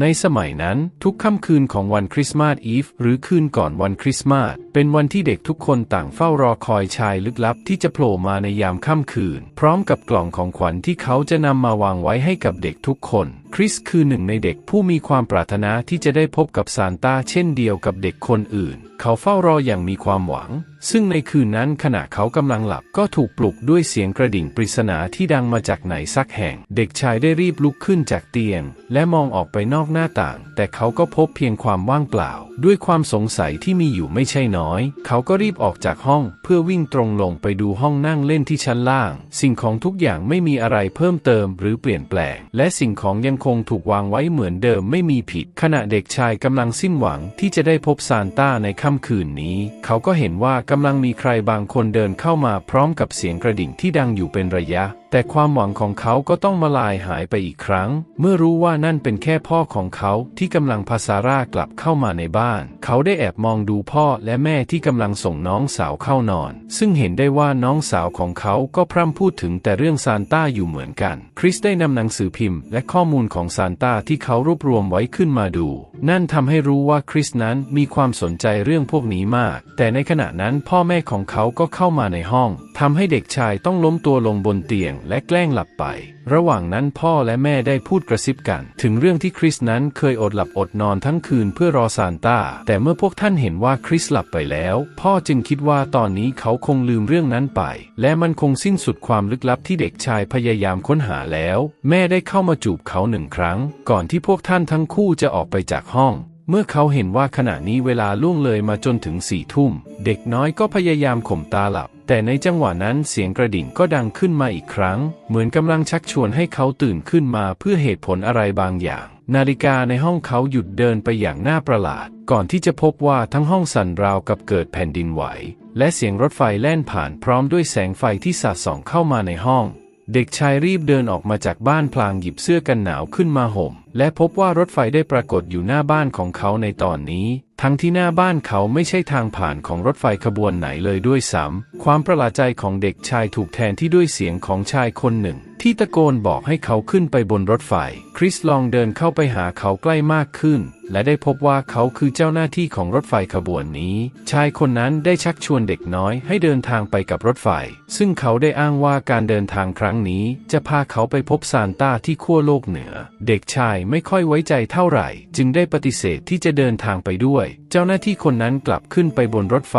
ในสมัยนั้นทุกค่ำคืนของวันคริสต์มาสอีฟหรือคืนก่อนวันคริสต์มาสเป็นวันที่เด็กทุกคนต่างเฝ้ารอคอยชายลึกลับที่จะโผล่มาในยามค่ำคืน พร้อมกับกล่องของขวัญที่เขาจะนำมาวางไว้ให้กับเด็กทุกคน คริสคือหนึ่งในเด็กผู้มีความปรารถนาที่จะได้พบกับซานต้าเช่นเดียวกับเด็กคนอื่น เขาเฝ้ารออย่างมีความหวัง ซึ่งในคืนนั้นขณะเขากำลังหลับก็ถูกปลุกด้วยเสียงกระดิ่งปริศนาที่ดังมาจากไหนสักแห่ง เด็กชายได้รีบลุกขึ้นจากเตียง และมองออกไปนอกหน้าต่าง แต่เขาก็พบเพียงความว่างเปล่า ด้วยความสงสัยที่มีอยู่ไม่ใช่น้อย เขาก็รีบออกจากห้องเพื่อวิ่งตรงลงไปดูห้องนั่งเล่นที่ชั้นล่าง สิ่งของทุกอย่างไม่มีอะไรเพิ่มเติมหรือเปลี่ยนแปลง และสิ่งของยังคงถูกวางไว้เหมือนเดิมไม่มีผิด ขณะเด็กชายกำลังสิ้นหวังที่จะได้พบซานต้าในค่ำคืนนี้ เขาก็เห็นว่ากำลังมีใครบางคนเดินเข้ามาพร้อมกับเสียงกระดิ่งที่ดังอยู่เป็นระยะ แต่ความหวังของเขาก็ต้องมาลายหายไปอีกครั้ง เมื่อรู้ว่านั่นเป็นแค่พ่อของเขาที่กำลังพาซาร่ากลับเข้ามาในบ้าน เขาได้แอบมองดูพ่อและแม่ที่กำลังส่งน้องสาวเข้านอน ซึ่งเห็นได้ว่าน้องสาวของเขาก็พร่ำพูดถึงแต่เรื่องซานต้าอยู่เหมือนกัน คริสได้นำหนังสือพิมพ์และข้อมูลของซานต้าที่เขารวบรวมไว้ขึ้นมาดู นั่นทำให้รู้ว่าคริสนั้นมีความสนใจเรื่องพวกนี้มาก แต่ในขณะนั้นพ่อแม่ของเขาก็เข้ามาในห้องทำให้เด็กชายต้องล้มตัวลงบนเตียงและแกล้งหลับไป ระหว่างนั้นพ่อและแม่ได้พูดกระซิบกัน ถึงเรื่องที่คริสนั้นเคยอดหลับอดนอนทั้งคืนเพื่อรอซานต้า แต่เมื่อพวกท่านเห็นว่าคริสหลับไปแล้ว พ่อจึงคิดว่าตอนนี้เขาคงลืมเรื่องนั้นไป และมันคงสิ้นสุดความลึกลับที่เด็กชายพยายามค้นหาแล้ว แม่ได้เข้ามาจูบเขาหนึ่งครั้ง ก่อนที่พวกท่านทั้งคู่จะออกไปจากห้อง เมื่อเขาเห็นว่าขณะนี้เวลาล่วงเลยมาจนถึงสี่ทุ่ม เด็กน้อยก็พยายามข่มตาหลับ แต่ในจังหวะนั้นเสียงกระดิ่งก็ดังขึ้นมาอีกครั้ง เหมือนกำลังชักชวนให้เขาตื่นขึ้นมาเพื่อเหตุผลอะไรบางอย่าง นาฬิกาในห้องเขาหยุดเดินไปอย่างน่าประหลาด ก่อนที่จะพบว่าทั้งห้องสั่นราวกับเกิดแผ่นดินไหว และเสียงรถไฟแล่นผ่านพร้อมด้วยแสงไฟที่สาดส่องเข้ามาในห้อง เด็กชายรีบเดินออกมาจากบ้านพลางหยิบเสื้อกันหนาวขึ้นมาห่ม และพบว่ารถไฟได้ปรากฏอยู่หน้าบ้านของเขาในตอนนี้ทั้งที่หน้าบ้านเขาไม่ใช่ทางผ่านของรถไฟขบวนไหนเลยด้วยซ้ำความประหลาดใจของเด็กชายถูกแทนที่ด้วยเสียงของชายคนหนึ่ง ที่ตะโกนบอกให้เขาขึ้นไปบนรถไฟ คริสลองเดินเข้าไปหาเขาใกล้มากขึ้น และได้พบว่าเขาคือเจ้าหน้าที่ของรถไฟขบวนนี้ ชายคนนั้นได้ชักชวนเด็กน้อยให้เดินทางไปกับรถไฟ ซึ่งเขาได้อ้างว่าการเดินทางครั้งนี้ จะพาเขาไปพบซานต้าที่ขั้วโลกเหนือ เด็กชายไม่ค่อยไว้ใจเท่าไหร่ จึงได้ปฏิเสธที่จะเดินทางไปด้วยเจ้าหน้าที่คนนั้นกลับขึ้นไปบนรถไฟ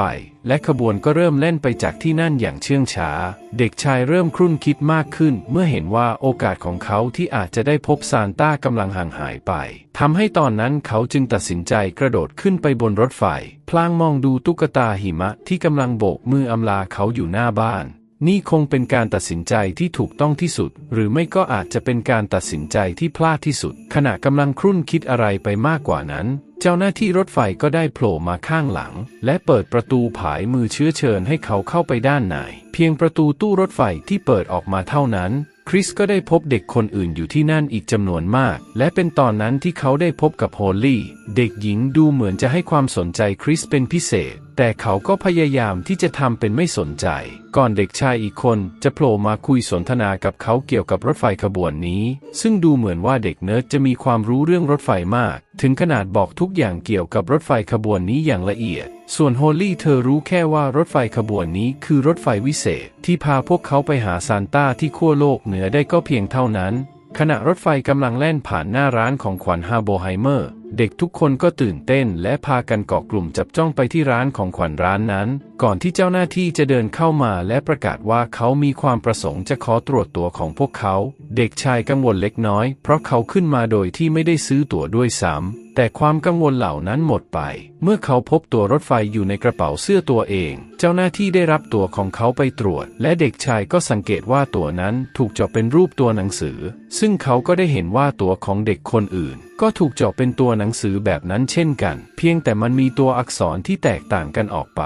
และขบวนก็เริ่มเล่นไปจากที่นั่นอย่างเชื่องช้า เด็กชายเริ่มครุ่นคิดมากขึ้น เมื่อเห็นว่าโอกาสของเขาที่อาจจะได้พบซานต้ากำลังห่างหายไปทำให้ตอนนั้นเขาจึงตัดสินใจกระโดดขึ้นไปบนรถไฟ พลางมองดูตุ๊กตาหิมะที่กำลังโบกมืออำลาเขาอยู่หน้าบ้าน นี่คงเป็นการตัดสินใจที่ถูกต้องที่สุด หรือไม่ก็อาจจะเป็นการตัดสินใจที่พลาดที่สุด ขณะกำลังครุ่นคิดอะไรไปมากกว่านั้น เจ้าหน้าที่รถไฟก็ได้โผล่มาข้างหลัง และเปิดประตูผายมือเชื้อเชิญให้เขาเข้าไปด้านใน เพียงประตูตู้รถไฟที่เปิดออกมาเท่านั้นคริสก็ได้พบเด็กคนอื่นอยู่ที่นั่นอีกจำนวนมาก และเป็นตอนนั้นที่เขาได้พบกับโฮลลี่ เด็กหญิงดูเหมือนจะให้ความสนใจคริสเป็นพิเศษ แต่เขาก็พยายามที่จะทำเป็นไม่สนใจ ก่อนเด็กชายอีกคนจะโผล่มาคุยสนทนากับเขาเกี่ยวกับรถไฟขบวนนี้ ซึ่งดูเหมือนว่าเด็กเนิร์ดจะมีความรู้เรื่องรถไฟมาก ถึงขนาดบอกทุกอย่างเกี่ยวกับรถไฟขบวนนี้อย่างละเอียด ส่วนโฮลลี่เธอรู้แค่ว่ารถไฟขบวนนี้คือรถไฟวิเศษ ที่พาพวกเขาไปหาซานต้าที่ขั้วโลกเหนือได้ก็เพียงเท่านั้น ขณะรถไฟกำลังแล่นผ่านหน้าร้านของขวัญฮาโบไฮเมอร์ เด็กทุกคนก็ตื่นเต้นและพากันเกาะกลุ่มจับจ้องไปที่ร้านของขวัญร้านนั้นก่อนที่เจ้าหน้าที่จะเดินเข้ามาและประกาศว่าเขามีความประสงค์จะขอตรวจตัวของพวกเขา เด็กชายกังวลเล็กน้อย เพราะเขาขึ้นมาโดยที่ไม่ได้ซื้อตั๋วด้วยซ้ำแต่ความกังวลเหล่านั้นหมดไป เมื่อเขาพบตั๋วรถไฟอยู่ในกระเป๋าเสื้อตัวเอง เจ้าหน้าที่ได้รับตั๋วของเขาไปตรวจ และเด็กชายก็สังเกตว่าตั๋วนั้นถูกเจาะเป็นรูปตัวหนังสือ ซึ่งเขาก็ได้เห็นว่าตั๋วของเด็กคนอื่น ก็ถูกเจาะเป็นตัวหนังสือแบบนั้นเช่นกัน เพียงแต่มันมีตัวอักษรที่แตกต่างกันออกไป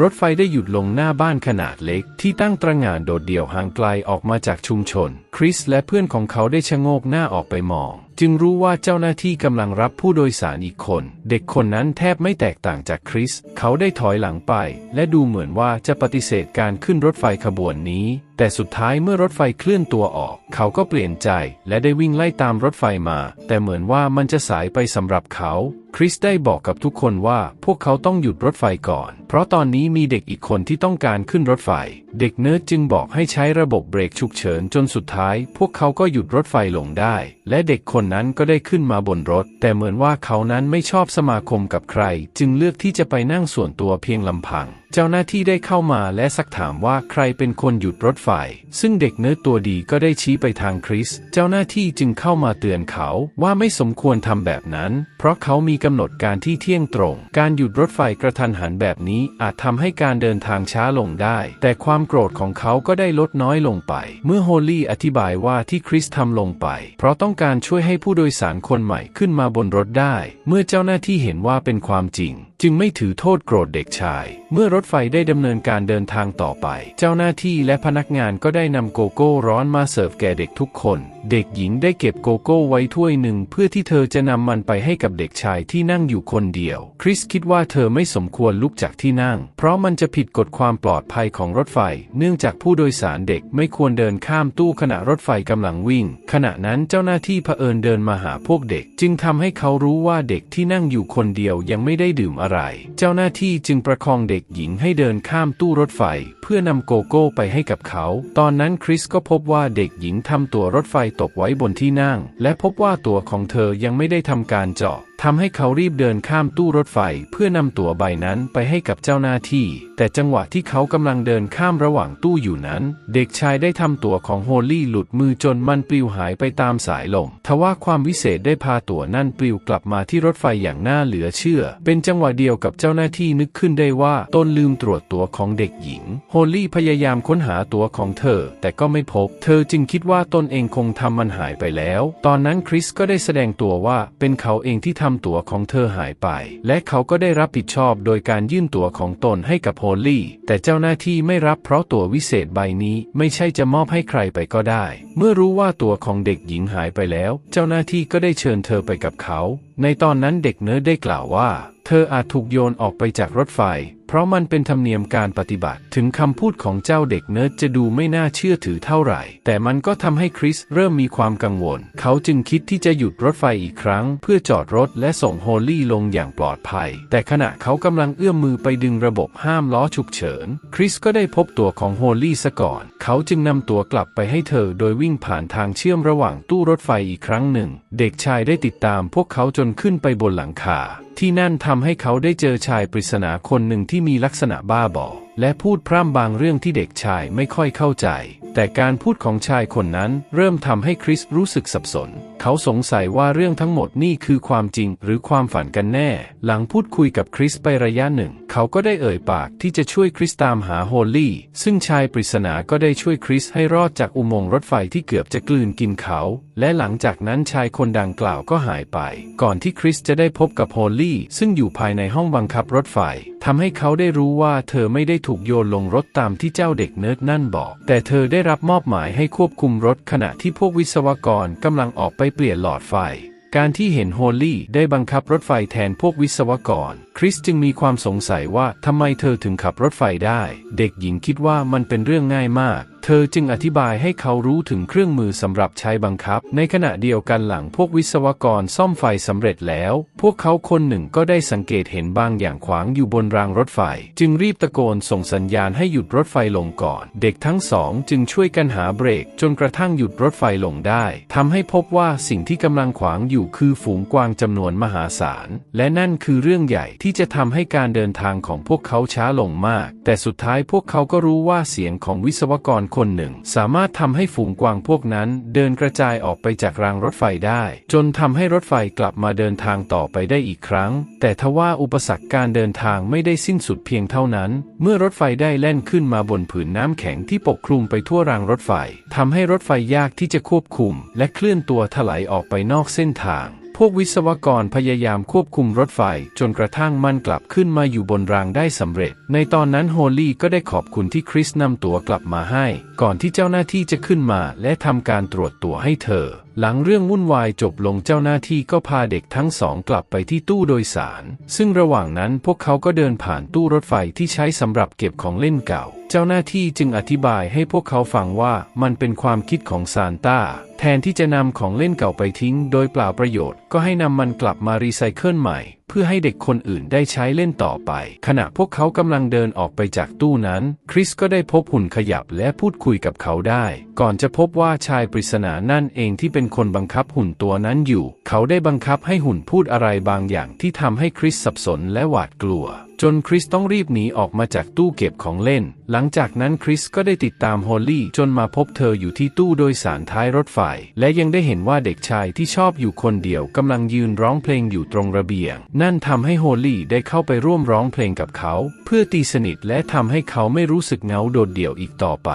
รถไฟได้หยุดลงหน้าบ้านขนาดเล็กที่ตั้งตระหง่านโดดเดี่ยวห่างไกลออกมาจากชุมชน คริสและเพื่อนของเขาได้ชะโงกหน้าออกไปมอง จึงรู้ว่าเจ้าหน้าที่กำลังรับผู้โดยสารอีกคน เด็กคนนั้นแทบไม่แตกต่างจากคริส เขาได้ถอยหลังไป และดูเหมือนว่าจะปฏิเสธการขึ้นรถไฟขบวนนี้ แต่สุดท้ายเมื่อรถไฟเคลื่อนตัวออก เขาก็เปลี่ยนใจ และได้วิ่งไล่ตามรถไฟมา แต่เหมือนว่ามันจะสายไปสำหรับเขา คริสได้บอกกับทุกคนว่าพวกเขาต้องหยุดรถไฟก่อน เพราะตอนนี้มีเด็กอีกคนที่ต้องการขึ้นรถไฟ เด็กเนิร์ดจึงบอกให้ใช้ระบบเบรกฉุกเฉินจนสุดท้าย พวกเขาก็หยุดรถไฟลงได้ และเด็กคนนั้นก็ได้ขึ้นมาบนรถ แต่เหมือนว่าเขานั้นไม่ชอบสมาคมกับใคร จึงเลือกที่จะไปนั่งส่วนตัวเพียงลำพังเจ้าหน้าที่ได้เข้ามาและซักถามว่าใครเป็นคนหยุดรถไฟ ซึ่งเด็กเนิร์ดตัวดีก็ได้ชี้ไปทางคริส เจ้าหน้าที่จึงเข้ามาเตือนเขาว่าไม่สมควรทำแบบนั้น เพราะเขามีกำหนดการที่เที่ยงตรง การหยุดรถไฟกระทันหันแบบนี้อาจทำให้การเดินทางช้าลงได้ แต่ความโกรธของเขาก็ได้ลดน้อยลงไป เมื่อโฮลี่อธิบายว่าที่คริสทำลงไป เพราะต้องการช่วยให้ผู้โดยสารคนใหม่ขึ้นมาบนรถได้ เมื่อเจ้าหน้าที่เห็นว่าเป็นความจริง จึงไม่ถือโทษโกรธเด็กชาย เมื่อรถไฟได้ดำเนินการเดินทางต่อไป เจ้าหน้าที่และพนักงานก็ได้นำโกโก้ร้อนมาเสิร์ฟแก่เด็กทุกคน เด็กหญิงได้เก็บโกโก้ไว้ถ้วยหนึ่งเพื่อที่เธอจะนำมันไปให้กับเด็กชายที่นั่งอยู่คนเดียว คริสคิดว่าเธอไม่สมควรลุกจากที่นั่ง เพราะมันจะผิดกฎความปลอดภัยของรถไฟ เนื่องจากผู้โดยสารเด็กไม่ควรเดินข้ามตู้ขณะรถไฟกำลังวิ่ง ขณะนั้นเจ้าหน้าที่เผอิญเดินมาหาพวกเด็ก จึงทำให้เขารู้ว่าเด็กที่นั่งอยู่คนเดียวยังไม่ได้ดื่มอะไร เจ้าหน้าที่จึงประคองเด็กหญิงให้เดินข้ามตู้รถไฟ เพื่อนำโกโก้ไปให้กับเขา ตอนนั้นคริสก็พบว่าเด็กหญิงทำตัวรถไฟตกไว้บนที่นั่ง และพบว่าตัวของเธอยังไม่ได้ทำการเจาะ ทำให้เขารีบเดินข้ามตู้รถไฟเพื่อนำตั๋วใบนั้นไปให้กับเจ้าหน้าที่ แต่จังหวะที่เขากำลังเดินข้ามระหว่างตู้อยู่นั้น เด็กชายได้ทำตั๋วของโฮลี่หลุดมือจนมันปลิวหายไปตามสายลม ทว่าความวิเศษได้พาตั๋วนั่นปลิวกลับมาที่รถไฟอย่างน่าเหลือเชื่อ เป็นจังหวะเดียวกับเจ้าหน้าที่นึกขึ้นได้ว่าตนลืมตรวจตั๋วของเด็กหญิง โฮลี่พยายามค้นหาตั๋วของเธอ แต่ก็ไม่พบ เธอจึงคิดว่าตนเองคงทำมันหายไปแล้ว ตอนนั้นคริสก็ได้แสดงตัวว่าเป็นเขาเองที่ทำำตั๋วของเธอหายไป และเขาก็ได้รับผิดชอบโดยการยื่นตั๋วของตนให้กับโฮลี่ แต่เจ้าหน้าที่ไม่รับเพราะตั๋ววิเศษใบนี้ไม่ใช่จะมอบให้ใครไปก็ได้ เมื่อรู้ว่าตั๋วของเด็กหญิงหายไปแล้ว เจ้าหน้าที่ก็ได้เชิญเธอไปกับเขา ในตอนนั้นเด็กเนิร์ดได้กล่าวว่า เธออาจถูกโยนออกไปจากรถไฟ เพราะมันเป็นธรรมเนียมการปฏิบัติ ถึงคำพูดของเจ้าเด็กเนิร์ดจะดูไม่น่าเชื่อถือเท่าไหร่ แต่มันก็ทำให้คริสเริ่มมีความกังวล เขาจึงคิดที่จะหยุดรถไฟอีกครั้ง เพื่อจอดรถและส่งโฮลี่ลงอย่างปลอดภัย แต่ขณะเขากำลังเอื้อมมือไปดึงระบบห้ามล้อฉุกเฉิน คริสก็ได้พบตัวของโฮลี่ซะก่อน เขาจึงนำตัวกลับไปให้เธอโดยวิ่งผ่านทางเชื่อมระหว่างตู้รถไฟอีกครั้งหนึ่ง เด็กชายได้ติดตามพวกเขาจนขึ้นไปบนหลังคา ที่นั่นทำให้เขาได้เจอชายปริศนาคนหนึ่งที่มีลักษณะบ้าบอ และพูดพร่ำบางเรื่องที่เด็กชายไม่ค่อยเข้าใจ แต่การพูดของชายคนนั้นเริ่มทำให้คริสรู้สึกสับสน เขาสงสัยว่าเรื่องทั้งหมดนี่คือความจริงหรือความฝันกันแน่ หลังพูดคุยกับคริสไประยะหนึ่ง เขาก็ได้เอ่ยปากที่จะช่วยคริสตามหาโฮลี่ ซึ่งชายปริศนาก็ได้ช่วยคริสให้รอดจากอุโมงค์รถไฟที่เกือบจะกลืนกินเขา และหลังจากนั้นชายคนดังกล่าวก็หายไป ก่อนที่คริสจะได้พบกับโฮลี่ซึ่งอยู่ภายในห้องบังคับรถไฟทำให้เขาได้รู้ว่าเธอไม่ได้ถูกโยนลงรถตามที่เจ้าเด็กเนิร์ดนั่นบอก แต่เธอได้รับมอบหมายให้ควบคุมรถขณะที่พวกวิศวกรกำลังออกไปเปลี่ยนหลอดไฟ การที่เห็นโฮลี่ได้บังคับรถไฟแทนพวกวิศวกร คริสจึงมีความสงสัยว่าทำไมเธอถึงขับรถไฟได้ เด็กหญิงคิดว่ามันเป็นเรื่องง่ายมาก เธอจึงอธิบายให้เขารู้ถึงเครื่องมือสำหรับใช้บังคับ ในขณะเดียวกันหลังพวกวิศวกรซ่อมไฟสำเร็จแล้ว พวกเขาคนหนึ่งก็ได้สังเกตเห็นบางอย่างขวางอยู่บนรางรถไฟ จึงรีบตะโกนส่งสัญญาณให้หยุดรถไฟลงก่อน เด็กทั้งสองจึงช่วยกันหาเบรก จนกระทั่งหยุดรถไฟลงได้ทำให้พบว่าสิ่งที่กำลังขวางอยู่คือฝูงกวางจำนวนมหาศาล และนั่นคือเรื่องใหญ่ที่จะทำให้การเดินทางของพวกเขาช้าลงมาก แต่สุดท้ายพวกเขาก็รู้ว่าเสียงของวิศวกรคนหนึ่ง สามารถทำให้ฝูงกวางพวกนั้นเดินกระจายออกไปจากรางรถไฟได้ จนทำให้รถไฟกลับมาเดินทางต่อไปได้อีกครั้ง แต่ทว่าอุปสรรคการเดินทางไม่ได้สิ้นสุดเพียงเท่านั้น เมื่อรถไฟได้แล่นขึ้นมาบนผืนน้ำแข็งที่ปกคลุมไปทั่วรางรถไฟทำให้รถไฟยากที่จะควบคุม และเคลื่อนตัวถลายออกไปนอกเส้นทาง พวกวิศวกรพยายามควบคุมรถไฟจนกระทั่งมันกลับขึ้นมาอยู่บนรางได้สำเร็จ ในตอนนั้นโฮลี่ก็ได้ขอบคุณที่คริสนำตั๋วกลับมาให้ ก่อนที่เจ้าหน้าที่จะขึ้นมาและทำการตรวจตั๋วให้เธอ หลังเรื่องวุ่นวายจบลงเจ้าหน้าที่ก็พาเด็กทั้งสองกลับไปที่ตู้โดยสาร ซึ่งระหว่างนั้นพวกเขาก็เดินผ่านตู้รถไฟที่ใช้สำหรับเก็บของเล่นเก่าเจ้าหน้าที่จึงอธิบายให้พวกเขาฟังว่ามันเป็นความคิดของซานต้า แทนที่จะนำของเล่นเก่าไปทิ้งโดยเปล่าประโยชน์ ก็ให้นำมันกลับมารีไซเคิลใหม่ เพื่อให้เด็กคนอื่นได้ใช้เล่นต่อไป ขณะพวกเขากำลังเดินออกไปจากตู้นั้น คริสก็ได้พบหุ่นขยับและพูดคุยกับเขาได้ ก่อนจะพบว่าชายปริศนานั่นเองที่เป็นคนบังคับหุ่นตัวนั้นอยู่ เขาได้บังคับให้หุ่นพูดอะไรบางอย่างที่ทำให้คริสสับสนและหวาดกลัว จนคริสต้องรีบหนีออกมาจากตู้เก็บของเล่น หลังจากนั้นคริสก็ได้ติดตามฮอลลี่จนมาพบเธออยู่ที่ตู้โดยสารท้ายรถไฟ และยังได้เห็นว่าเด็กชายที่ชอบอยู่คนเดียวกำลังยืนร้องเพลงอยู่ตรงระเบียงนั่นทำให้โฮลี่ได้เข้าไปร่วมร้องเพลงกับเขา เพื่อตีสนิทและทำให้เขาไม่รู้สึกเหงาโดดเดี่ยวอีกต่อไป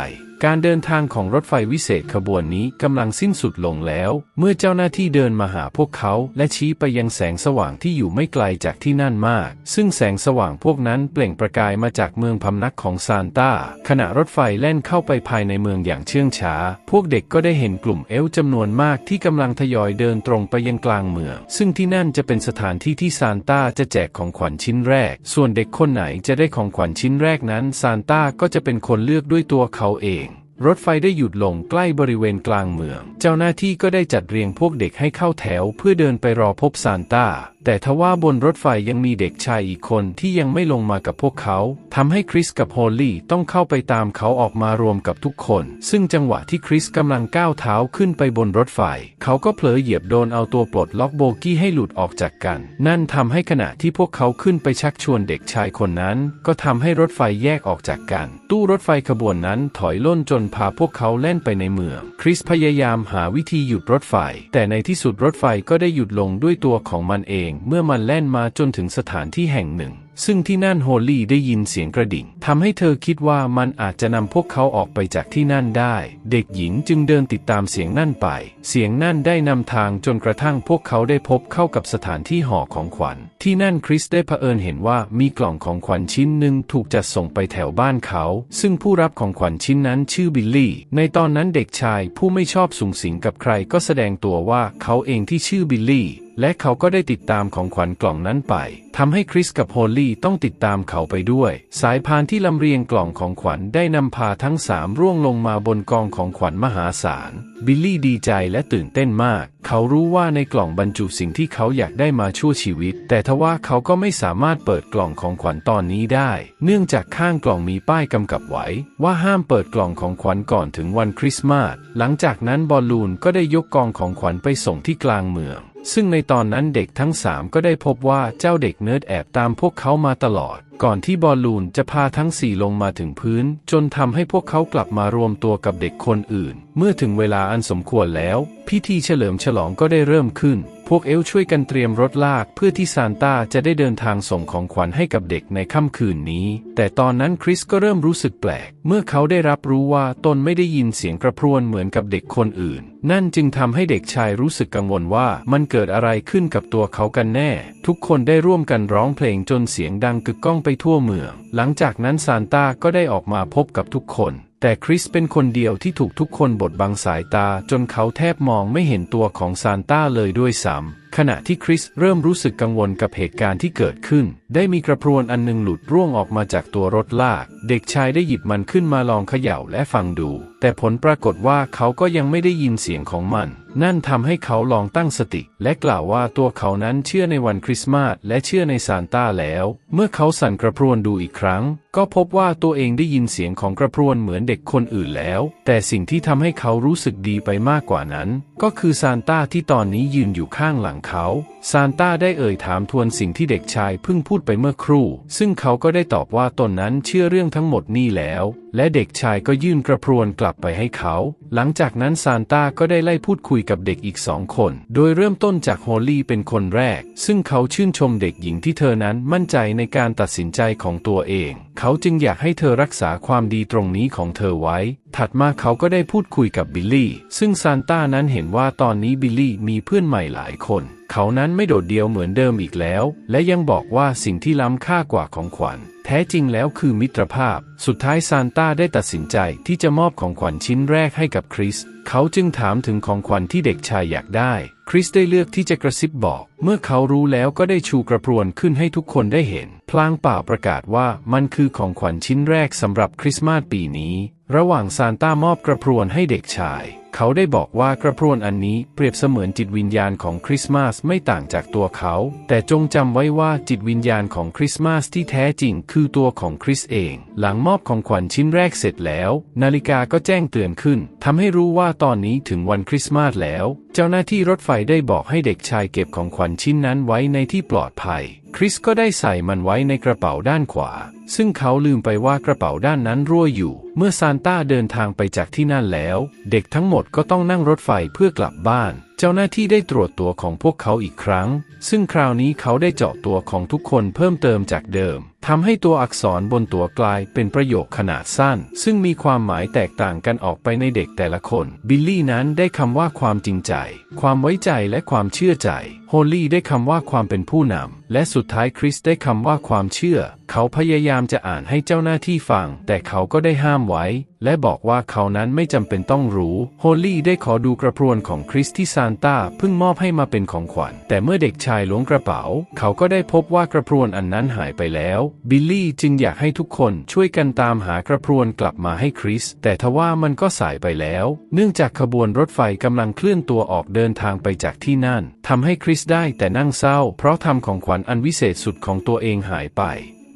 การเดินทางของรถไฟวิเศษขบวนนี้กำลังสิ้นสุดลงแล้ว เมื่อเจ้าหน้าที่เดินมาหาพวกเขาและชี้ไปยังแสงสว่างที่อยู่ไม่ไกลจากที่นั่นมาก ซึ่งแสงสว่างพวกนั้นเปล่งประกายมาจากเมืองพำนักของซานต้า ขณะรถไฟแล่นเข้าไปภายในเมืองอย่างเชื่องช้า พวกเด็กก็ได้เห็นกลุ่มเอลจำนวนมากที่กำลังทยอยเดินตรงไปยังกลางเมือง ซึ่งที่นั่นจะเป็นสถานที่ที่ซานต้าจะแจกของขวัญชิ้นแรก ส่วนเด็กคนไหนจะได้ของขวัญชิ้นแรกนั้นซานต้าก็จะเป็นคนเลือกด้วยตัวเขาเอง รถไฟได้หยุดลงใกล้บริเวณกลางเมือง เจ้าหน้าที่ก็ได้จัดเรียงพวกเด็กให้เข้าแถวเพื่อเดินไปรอพบซานต้าแต่ทว่าบนรถไฟยังมีเด็กชายอีกคนที่ยังไม่ลงมากับพวกเขาทำให้คริสกับโฮลลี่ต้องเข้าไปตามเขาออกมารวมกับทุกคน ซึ่งจังหวะที่คริสกำลังก้าวเท้าขึ้นไปบนรถไฟ เขาก็เผลอเหยียบโดนเอาตัวปลดล็อกโบกี้ให้หลุดออกจากกัน นั่นทำให้ขณะที่พวกเขาขึ้นไปชักชวนเด็กชายคนนั้น ก็ทำให้รถไฟแยกออกจากกัน ตู้รถไฟขบวนนั้นถอยล่นจนพาพวกเขาเล่นไปในเมือง คริสพยายามหาวิธีหยุดรถไฟ แต่ในที่สุดรถไฟก็ได้หยุดลงด้วยตัวของมันเองเมื่อมันแล่นมาจนถึงสถานที่แห่งหนึ่ง ซึ่งที่นั่นโฮลลี่ได้ยินเสียงกระดิ่งทำให้เธอคิดว่ามันอาจจะนำพวกเขาออกไปจากที่นั่นได้ เด็กหญิงจึงเดินติดตามเสียงนั่นไป เสียงนั่นได้นำทางจนกระทั่งพวกเขาได้พบเข้ากับสถานที่ห่อของขวัญ ที่นั่นคริสได้เผอิญเห็นว่ามีกล่องของขวัญชิ้นหนึ่งถูกจัดส่งไปแถวบ้านเขา ซึ่งผู้รับของขวัญชิ้นนั้นชื่อบิลลี่ ในตอนนั้นเด็กชายผู้ไม่ชอบสุงสิงกับใครก็แสดงตัวว่าเขาเองที่ชื่อบิลลี่และเขาก็ได้ติดตามของขวัญกล่องนั้นไปทำให้คริสกับโฮลลี่ต้องติดตามเขาไปด้วย สายพานที่ลำเรียงกล่องของขวัญได้นำพาทั้งสามร่วงลงมาบนกองของขวัญมหาศาล บิลลี่ดีใจและตื่นเต้นมาก เขารู้ว่าในกล่องบรรจุสิ่งที่เขาอยากได้มาชั่วชีวิต แต่ทว่าเขาก็ไม่สามารถเปิดกล่องของขวัญตอนนี้ได้ เนื่องจากข้างกล่องมีป้ายกำกับไว้ ว่าห้ามเปิดกล่องของขวัญก่อนถึงวันคริสต์มาส หลังจากนั้นบอลลูนก็ได้ยกกองของขวัญไปส่งที่กลางเมือง ซึ่งในตอนนั้นเด็กทั้งสามก็ได้พบว่าเจ้าเด็กเนิร์ดแอบตามพวกเขามาตลอด ก่อนที่บอลลูนจะพาทั้งสี่ลงมาถึงพื้น จนทำให้พวกเขากลับมารวมตัวกับเด็กคนอื่น เมื่อถึงเวลาอันสมควรแล้ว พิธีเฉลิมฉลองก็ได้เริ่มขึ้น พวกเอลช่วยกันเตรียมรถลากเพื่อที่ซานต้าจะได้เดินทางส่งของขวัญให้กับเด็กในค่ำคืนนี้ แต่ตอนนั้นคริสก็เริ่มรู้สึกแปลก เมื่อเขาได้รับรู้ว่าตนไม่ได้ยินเสียงกระพรวนเหมือนกับเด็กคนอื่น นั่นจึงทำให้เด็กชายรู้สึกกังวลว่ามันเกิดอะไรขึ้นกับตัวเขากันแน่ ทุกคนได้ร่วมกันร้องเพลงจนเสียงดังกึกก้องไปทั่วเมือง หลังจากนั้นซานต้าก็ได้ออกมาพบกับทุกคน แต่คริสเป็นคนเดียวที่ถูกทุกคนบดบังสายตาจนเขาแทบมองไม่เห็นตัวของซานต้าเลยด้วยซ้ำ ขณะที่คริสเริ่มรู้สึกกังวลกับเหตุการณ์ที่เกิดขึ้น ได้มีกระพรวนอันหนึงหลุดร่วงออกมาจากตัวรถลาก เด็กชายได้หยิบมันขึ้นมาลองเขย่าและฟังดู แต่ผลปรากฏว่าเขาก็ยังไม่ได้ยินเสียงของมัน นั่นทำให้เขาลองตั้งสติ และกล่าวว่าตัวเขานั้นเชื่อในวันคริสต์มาสและเชื่อในซานต้าแล้ว เมื่อเขาสั่นกระพรวนดูอีกครั้ง ก็พบว่าตัวเองได้ยินเสียงของกระพรวนเหมือนเด็กคนอื่นแล้ว แต่สิ่งที่ทำให้เขารู้สึกดีไปมากกว่านั้น ก็คือซานต้าที่ตอนนี้ยืนอยู่ข้างหลังเขาซานต้าได้เอ่ยถามทวนสิ่งที่เด็กชายเพิ่งพูดไปเมื่อครู่ ซึ่งเขาก็ได้ตอบว่าตนนั้นเชื่อเรื่องทั้งหมดนี่แล้ว และเด็กชายก็ยื่นกระพรวนกลับไปให้เขา หลังจากนั้นซานต้าก็ได้ไล่พูดคุยกับเด็กอีกสองคน โดยเริ่มต้นจากโฮลลี่เป็นคนแรก ซึ่งเขาชื่นชมเด็กหญิงที่เธอนั้นมั่นใจในการตัดสินใจของตัวเองเขาจึงอยากให้เธอรักษาความดีตรงนี้ของเธอไว้ ถัดมาเขาก็ได้พูดคุยกับบิลลี่ ซึ่งซานต้านั้นเห็นว่าตอนนี้บิลลี่มีเพื่อนใหม่หลายคน เขานั้นไม่โดดเดี่ยวเหมือนเดิมอีกแล้ว และยังบอกว่าสิ่งที่ล้ำค่ากว่าของขวัญ แท้จริงแล้วคือมิตรภาพ สุดท้ายซานต้าได้ตัดสินใจที่จะมอบของขวัญชิ้นแรกให้กับคริส เขาจึงถามถึงของขวัญที่เด็กชายอยากได้ คริสได้เลือกที่จะกระซิบบอก เมื่อเขารู้แล้วก็ได้ชูกระพรวนขึ้นให้ทุกคนได้เห็น พลางเป่าประกาศว่ามันคือของขวัญชิ้นแรกสำหรับคริสต์มาสปีนี้ ระหว่างซานต้ามอบกระพรวนให้เด็กชาย เขาได้บอกว่ากระพรวนอันนี้เปรียบเสมือนจิตวิญญาณของคริสต์มาสไม่ต่างจากตัวเขา แต่จงจำไว้ว่าจิตวิญญาณของคริสต์มาสที่แท้จริงคือตัวของคริสเอง หลังมอบของขวัญชิ้นแรกเสร็จแล้ว นาฬิกาก็แจ้งเตือนขึ้นทำให้รู้ว่าตอนนี้ถึงวันคริสต์มาสแล้ว เจ้าหน้าที่รถไฟได้บอกให้เด็กชายเก็บของขวัญชิ้นนั้นไว้ในที่ปลอดภัย คริสก็ได้ใส่มันไว้ในกระเป๋าด้านขวา ซึ่งเขาลืมไปว่ากระเป๋าด้านนั้นรั่วอยู่ เมื่อซานต้าเดินทางไปจากที่นั่นแล้ว เด็กทั้งหมดก็ต้องนั่งรถไฟเพื่อกลับบ้าน เจ้าหน้าที่ได้ตรวจตัวของพวกเขาอีกครั้ง ซึ่งคราวนี้เขาได้เจาะตัวของทุกคนเพิ่มเติมจากเดิมทำให้ตัวอักษรบนตัวกลายเป็นประโยคขนาดสั้น ซึ่งมีความหมายแตกต่างกันออกไปในเด็กแต่ละคน บิลลี่นั้นได้คำว่าความจริงใจ ความไว้ใจและความเชื่อใจ โฮลลี่ได้คำว่าความเป็นผู้นำ และสุดท้ายคริสได้คำว่าความเชื่อ เขาพยายามจะอ่านให้เจ้าหน้าที่ฟัง แต่เขาก็ได้ห้ามไว้ และบอกว่าเขานั้นไม่จำเป็นต้องรู้ โฮลลี่ได้ขอดูกระพรวนของคริสที่ซานต้าเพิ่งมอบให้มาเป็นของขวัญ แต่เมื่อเด็กชายล้วงกระเป๋า เขาก็ได้พบว่ากระพรวนอันนั้นหายไปแล้ว บิลลี่จึงอยากให้ทุกคนช่วยกันตามหากระพรวนกลับมาให้คริส แต่ทว่ามันก็สายไปแล้ว เนื่องจากขบวนรถไฟกำลังเคลื่อนตัวออกเดินทางไปจากที่นั่นทำให้คริสได้แต่นั่งเศร้า เพราะทำของขวัญอันวิเศษสุดของตัวเองหายไป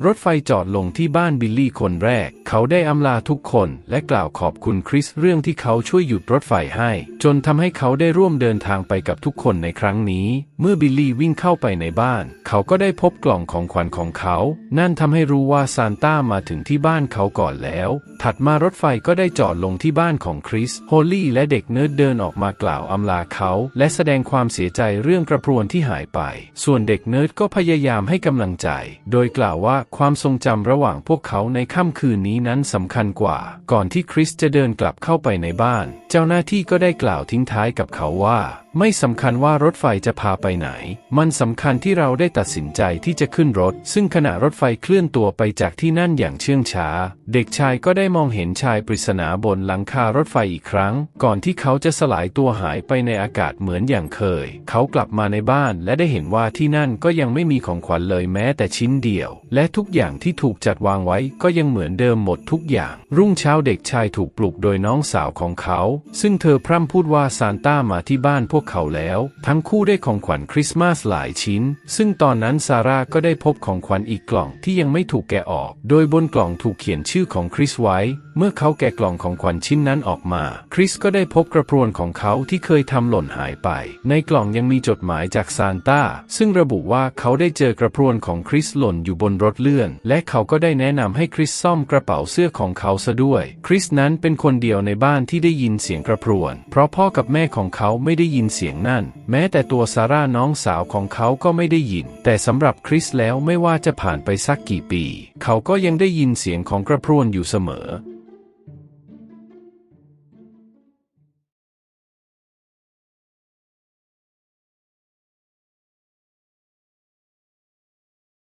รถไฟจอดลงที่บ้านบิลลี่คนแรก เขาได้อำลาทุกคนและกล่าวขอบคุณคริสเรื่องที่เขาช่วยหยุดรถไฟให้ จนทำให้เขาได้ร่วมเดินทางไปกับทุกคนในครั้งนี้ เมื่อบิลลี่วิ่งเข้าไปในบ้าน เขาก็ได้พบกล่องของขวัญของเขา นั่นทำให้รู้ว่าซานต้ามาถึงที่บ้านเขาก่อนแล้ว ถัดมารถไฟก็ได้จอดลงที่บ้านของคริส โฮลลี่และเด็กเนิร์ดเดินออกมากล่าวอำลาเขา และแสดงความเสียใจเรื่องกระพรวนที่หายไป ส่วนเด็กเนิร์ดก็พยายามให้กำลังใจ โดยกล่าวว่าความทรงจำระหว่างพวกเขาในค่ำคืนนี้นั้นสำคัญกว่า ก่อนที่คริสจะเดินกลับเข้าไปในบ้าน จ้าหน้าที่ก็ได้กล่าวทิ้งท้ายกับเขาว่า ไม่สำคัญว่ารถไฟจะพาไปไหน มันสำคัญที่เราได้ตัดสินใจที่จะขึ้นรถ ซึ่งขณะรถไฟเคลื่อนตัวไปจากที่นั่นอย่างเชื่องช้า เด็กชายก็ได้มองเห็นชายปริศนาบนหลังคารถไฟอีกครั้ง ก่อนที่เขาจะสลายตัวหายไปในอากาศเหมือนอย่างเคย เขากลับมาในบ้านและได้เห็นว่าที่นั่นก็ยังไม่มีของขวัญเลยแม้แต่ชิ้นเดียว และทุกอย่างที่ถูกจัดวางไว้ก็ยังเหมือนเดิมหมดทุกอย่าง รุ่งเช้าเด็กชายถูกปลุกโดยน้องสาวของเขาซึ่งเธอพร่ำพูดว่าซานต้ามาที่บ้านพวกเขาแล้ว ทั้งคู่ได้ของขวัญคริสต์มาสหลายชิ้น ซึ่งตอนนั้นซาร่าก็ได้พบของขวัญอีกกล่องที่ยังไม่ถูกแกะออก โดยบนกล่องถูกเขียนชื่อของคริสไว้ เมื่อเขาแกะกล่องของขวัญชิ้นนั้นออกมา คริสก็ได้พบกระพรวนของเขาที่เคยทำหล่นหายไป ในกล่องยังมีจดหมายจากซานต้า ซึ่งระบุว่าเขาได้เจอกระพรวนของคริสหล่นอยู่บนรถเลื่อน และเขาก็ได้แนะนำให้คริสซ่อมกระเป๋าเสื้อของเขาซะด้วย คริสนั้นเป็นคนเดียวในบ้านที่ได้ยินเสียงกระพรวน เพราะพ่อกับแม่ของเขาไม่ได้ยินเสียงนั่น แม้แต่ตัวซาร่าน้องสาวของเขาก็ไม่ได้ยิน แต่สำหรับคริสแล้วไม่ว่าจะผ่านไปสักกี่ปี เขาก็ยังได้ยินเสียงของกระพรวนอยู่เสมอ